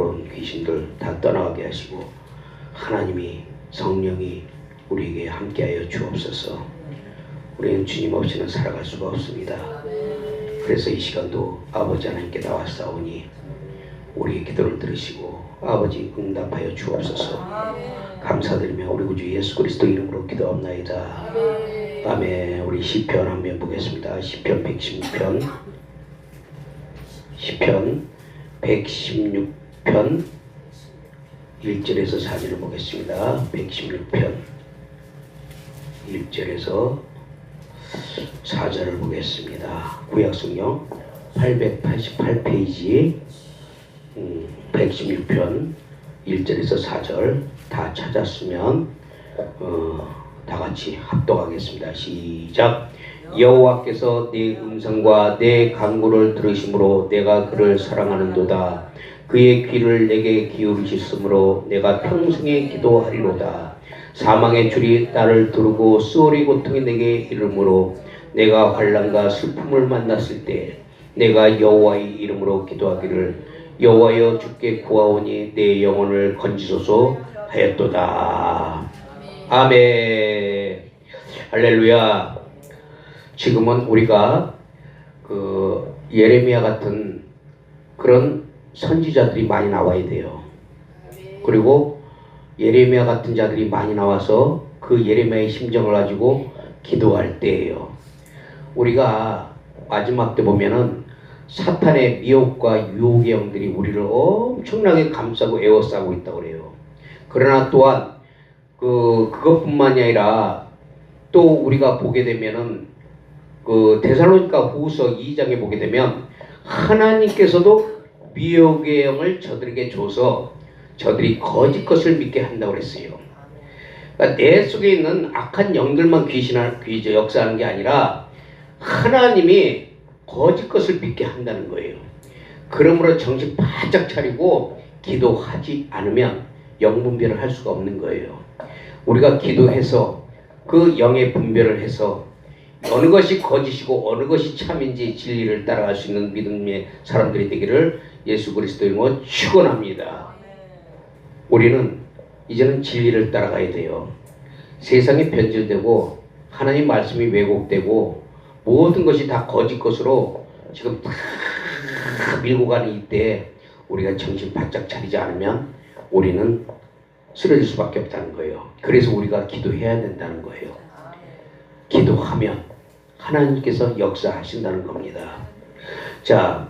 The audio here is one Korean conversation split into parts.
그런 귀신들 다 떠나가게 하시고 하나님이 성령이 우리에게 함께하여 주옵소서. 우리는 주님 없이는 살아갈 수가 없습니다. 그래서 이 시간도 아버지 하나님께 나왔사오니 우리의 기도를 들으시고 아버지 응답하여 주옵소서. 감사드리며 우리 구주 예수 그리스도 이름으로 기도합나이다. 아멘. 우리 시편 한편 보겠습니다. 시편 116편. 시편 116 편 1절에서 4절을 보겠습니다. 116편 1절에서 4절을 보겠습니다. 구약성경 888페이지 음, 116편 1절에서 4절 다 찾았으면 어, 다 같이 합독하겠습니다. 시작. 여호와께서 내 음성과 내 간구를 들으심으로 내가 그를 사랑하는도다. 그의 귀를 내게 기울이셨으므로 내가 평생에 기도하리로다. 사망의 줄이 나를 두르고 수월의 고통이 내게 이르므로 내가 환란과 슬픔을 만났을 때 내가 여호와의 이름으로 기도하기를 여호와여 주께 구하오니 내 영혼을 건지소서 하였도다. 아멘. 할렐루야. 지금은 우리가 그 예레미야 같은 그런 선지자들이 많이 나와야 돼요. 그리고 예레미야 같은 자들이 많이 나와서 그 예레미야의 심정을 가지고 기도할 때예요. 우리가 마지막 때 보면은 사탄의 미혹과 유혹의 영들이 우리를 엄청나게 감싸고 에워싸고 있다고 그래요. 그러나 또한 그 그것뿐만이 아니라 또 우리가 보게 되면은 그 데살로니가 후서 2장에 보게 되면 하나님께서도 미혹의 영을 저들에게 줘서 저들이 거짓 것을 믿게 한다고 그랬어요. 그러니까 내 속에 있는 악한 영들만 귀신하, 귀 역사하는 게 아니라 하나님이 거짓 것을 믿게 한다는 거예요. 그러므로 정신 바짝 차리고 기도하지 않으면 영 분별을 할 수가 없는 거예요. 우리가 기도해서 그 영의 분별을 해서 어느 것이 거짓이고 어느 것이 참인지 진리를 따라갈 수 있는 믿음의 사람들이 되기를 예수 그리스도 이름으로 축원합니다. 우리는 이제는 진리를 따라가야 돼요. 세상이 변질되고 하나님 말씀이 왜곡되고 모든 것이 다 거짓 것으로 지금 다 밀고 가는 이때 우리가 정신 바짝 차리지 않으면 우리는 쓰러질 수밖에 없다는 거예요. 그래서 우리가 기도해야 된다는 거예요. 기도하면 하나님께서 역사하신다는 겁니다. 자,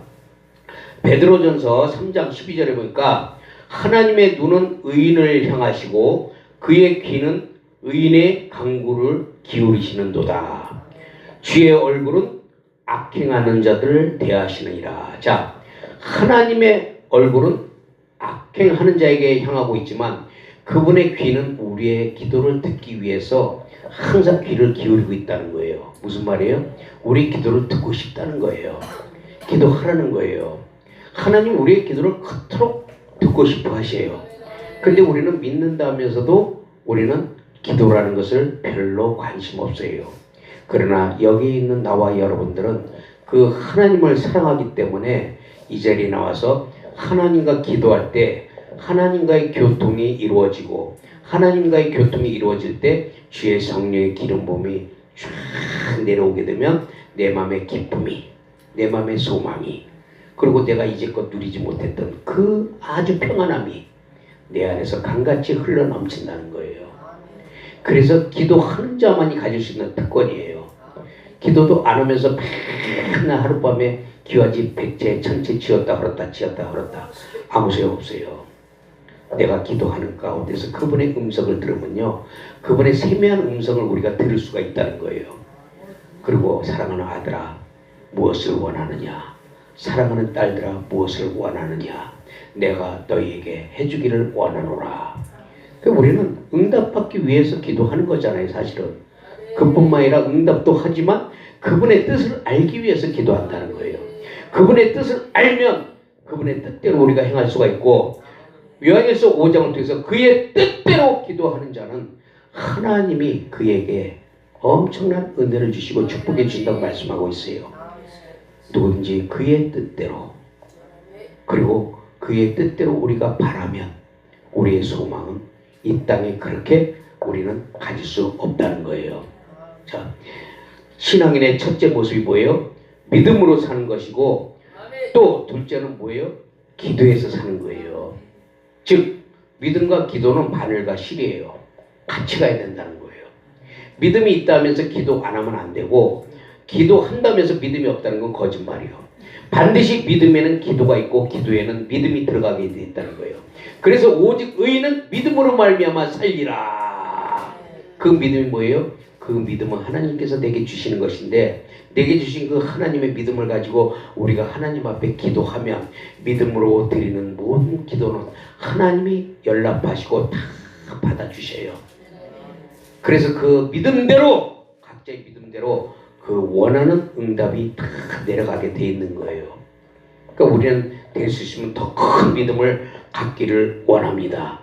베드로전서 3장 12절에 보니까 하나님의 눈은 의인을 향하시고 그의 귀는 의인의 강구를 기울이시는도다. 주의 얼굴은 악행하는 자들을 대하시느니라. 자, 하나님의 얼굴은 악행하는 자에게 향하고 있지만 그분의 귀는 우리의 기도를 듣기 위해서 항상 귀를 기울이고 있다는 거예요. 무슨 말이에요? 우리 기도를 듣고 싶다는 거예요. 기도하라는 거예요. 하나님 우리의 기도를 그토록 듣고 싶어 하세요. 근데 우리는 믿는다면서도 우리는 기도라는 것을 별로 관심 없어요. 그러나 여기 있는 나와 여러분들은 그 하나님을 사랑하기 때문에 이 자리에 나와서 하나님과 기도할 때 하나님과의 교통이 이루어지고 하나님과의 교통이 이루어질 때 주의 성령의 기름 부음이 쫙 내려오게 되면 내 마음의 기쁨이 내 마음의 소망이 그리고 내가 이제껏 누리지 못했던 그 아주 평안함이 내 안에서 강같이 흘러 넘친다는 거예요. 그래서 기도하는 자만이 가질 수 있는 특권이에요. 기도도 안 하면서 맨날 하룻밤에 기와집 백제 천체 지었다 그렇다 지었다 그렇다 아무 소용 없어요. 내가 기도하는 가운데서 그분의 음성을 들으면요. 그분의 세미한 음성을 우리가 들을 수가 있다는 거예요. 그리고 사랑하는 아들아 무엇을 원하느냐 사랑하는 딸들아 무엇을 원하느냐? 내가 너희에게 해주기를 원하노라. 그러니까 우리는 응답받기 위해서 기도하는 거잖아요 사실은. 그뿐만 아니라 응답도 하지만 그분의 뜻을 알기 위해서 기도한다는 거예요. 그분의 뜻을 알면 그분의 뜻대로 우리가 행할 수가 있고 요한일서 5장을 통해서 그의 뜻대로 기도하는 자는 하나님이 그에게 엄청난 은혜를 주시고 축복해 주신다고 말씀하고 있어요. 누구든지 그의 뜻대로 그리고 그의 뜻대로 우리가 바라면 우리의 소망은 이 땅에 그렇게 우리는 가질 수 없다는 거예요. 자, 신앙인의 첫째 모습이 뭐예요? 믿음으로 사는 것이고 또 둘째는 뭐예요? 기도해서 사는 거예요. 즉 믿음과 기도는 바늘과 실이에요. 같이 가야 된다는 거예요. 믿음이 있다면서 기도 안 하면 안 되고 기도한다면서 믿음이 없다는 건 거짓말이에요. 반드시 믿음에는 기도가 있고 기도에는 믿음이 들어가게 돼 있다는 거예요. 그래서 오직 의인은 믿음으로 말미암아 살리라. 그 믿음이 뭐예요? 그 믿음은 하나님께서 내게 주시는 것인데 내게 주신 그 하나님의 믿음을 가지고 우리가 하나님 앞에 기도하면 믿음으로 드리는 모든 기도는 하나님이 연락하시고 다 받아주셔요. 그래서 그 믿음대로 각자의 믿음대로 그 원하는 응답이 다 내려가게 돼 있는 거예요. 그러니까 우리는 될 수 있으면 더 큰 믿음을 갖기를 원합니다.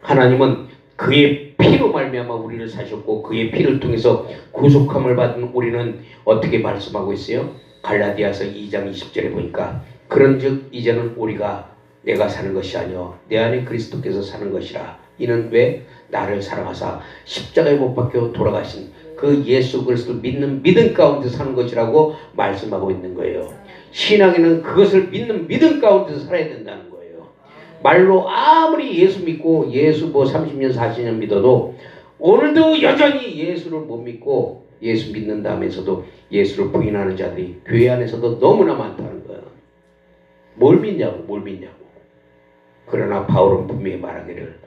하나님은 그의 피로 말미암아 우리를 사셨고 그의 피를 통해서 구속함을 받은 우리는 어떻게 말씀하고 있어요? 갈라디아서 2장 20절에 보니까 그런즉 이제는 우리가 내가 사는 것이 아니요 내 안에 그리스도께서 사는 것이라 이는 왜 나를 사랑하사 십자가에 못 박혀 돌아가신 그 예수 그리스도 믿는 믿음 가운데 사는 것이라고 말씀하고 있는 거예요. 신앙에는 그것을 믿는 믿음 가운데서 살아야 된다는 거예요. 말로 아무리 예수 믿고 예수 뭐 30년 40년 믿어도 오늘도 여전히 예수를 못 믿고 예수 믿는다면서도 예수를 부인하는 자들이 교회 안에서도 너무나 많다는 거예요. 뭘 믿냐고 뭘 믿냐고. 그러나 바울은 분명히 말하기를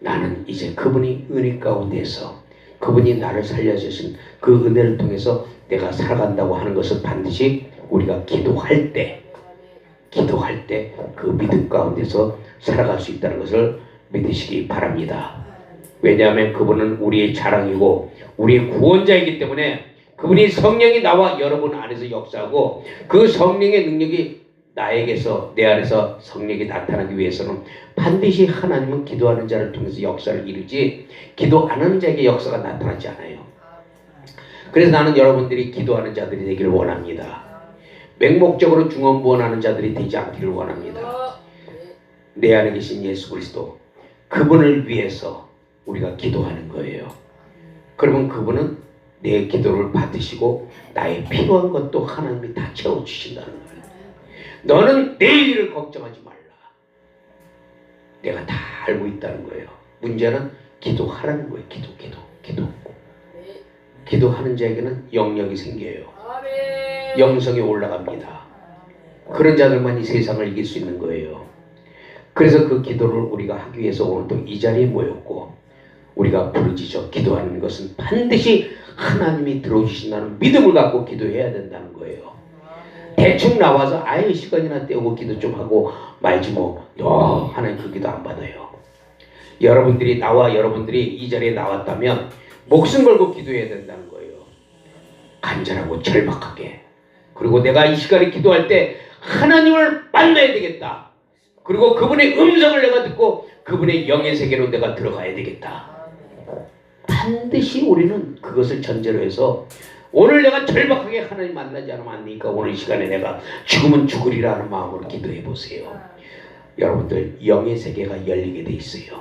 나는 이제 그분이 은혜 가운데서 그분이 나를 살려주신 그 은혜를 통해서 내가 살아간다고 하는 것을 반드시 우리가 기도할 때 기도할 때 그 믿음 가운데서 살아갈 수 있다는 것을 믿으시기 바랍니다. 왜냐하면 그분은 우리의 자랑이고 우리의 구원자이기 때문에 그분이 성령이 나와 여러분 안에서 역사하고 그 성령의 능력이 나에게서 내 안에서 성령이 나타나기 위해서는 반드시 하나님은 기도하는 자를 통해서 역사를 이루지 기도 안 하는 자에게 역사가 나타나지 않아요. 그래서 나는 여러분들이 기도하는 자들이 되기를 원합니다. 맹목적으로 중언부언하는 자들이 되지 않기를 원합니다. 내 안에 계신 예수 그리스도 그분을 위해서 우리가 기도하는 거예요. 그러면 그분은 내 기도를 받으시고 나의 필요한 것도 하나님이 다 채워주신다는 거예요. 너는 내일 일을 걱정하지 말라. 내가 다 알고 있다는 거예요. 문제는 기도하라는 거예요. 기도, 기도, 기도. 기도하는 자에게는 영역이 생겨요. 영성이 올라갑니다. 그런 자들만 이 세상을 이길 수 있는 거예요. 그래서 그 기도를 우리가 하기 위해서 오늘도 이 자리에 모였고 우리가 부르짖어 기도하는 것은 반드시 하나님이 들어주신다는 믿음을 갖고 기도해야 된다는 거예요. 대충 나와서 아예 시간이나 때우고 기도 좀 하고 말지 뭐, 너 하나님 그 기도 안 받아요. 여러분들이 나와 여러분들이 이 자리에 나왔다면 목숨 걸고 기도해야 된다는 거예요. 간절하고 절박하게. 그리고 내가 이 시간에 기도할 때 하나님을 만나야 되겠다. 그리고 그분의 음성을 내가 듣고 그분의 영의 세계로 내가 들어가야 되겠다. 반드시 우리는 그것을 전제로 해서 오늘 내가 절박하게 하나님 만나지 않으면 안 되니까 오늘 이 시간에 내가 죽으면 죽으리라는 마음으로 기도해 보세요. 여러분들 영의 세계가 열리게 돼 있어요.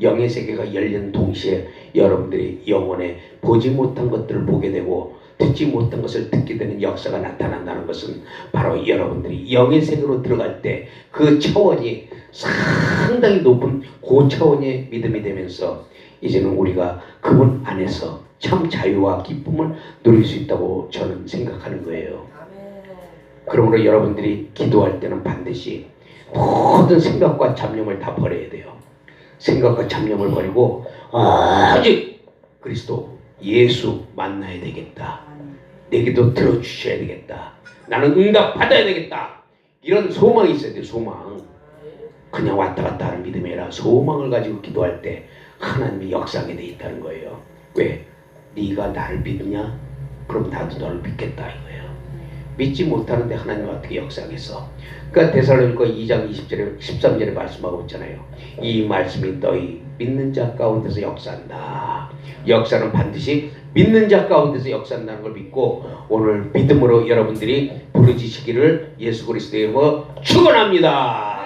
영의 세계가 열리는 동시에 여러분들이 영혼에 보지 못한 것들을 보게 되고 듣지 못한 것을 듣게 되는 역사가 나타난다는 것은 바로 여러분들이 영의 세계로 들어갈 때 그 차원이 상당히 높은 고차원의 믿음이 되면서 이제는 우리가 그분 안에서 참 자유와 기쁨을 누릴 수 있다고 저는 생각하는 거예요. 그러므로 여러분들이 기도할 때는 반드시 모든 생각과 잡념을 다 버려야 돼요. 생각과 잡념을 버리고 오직 그리스도 예수 만나야 되겠다. 내 기도 들어주셔야 되겠다. 나는 응답 받아야 되겠다. 이런 소망이 있어야 돼 소망. 그냥 왔다 갔다 하는 믿음이 아니라 소망을 가지고 기도할 때 하나님이 역사하게 돼 있다는 거예요. 왜? 네가 나를 믿느냐? 그럼 나도 너를 믿겠다 이거예요. 믿지 못하는데 하나님 어떻게 역사하겠어? 그러니까 데살로니가 2장 20절에 13절에 말씀하고 있잖아요. 이 말씀이 너희 믿는 자 가운데서 역사한다. 역사는 반드시 믿는 자 가운데서 역사한다는 걸 믿고 오늘 믿음으로 여러분들이 부르짖으시기를 예수 그리스도의 이름으로 축원합니다.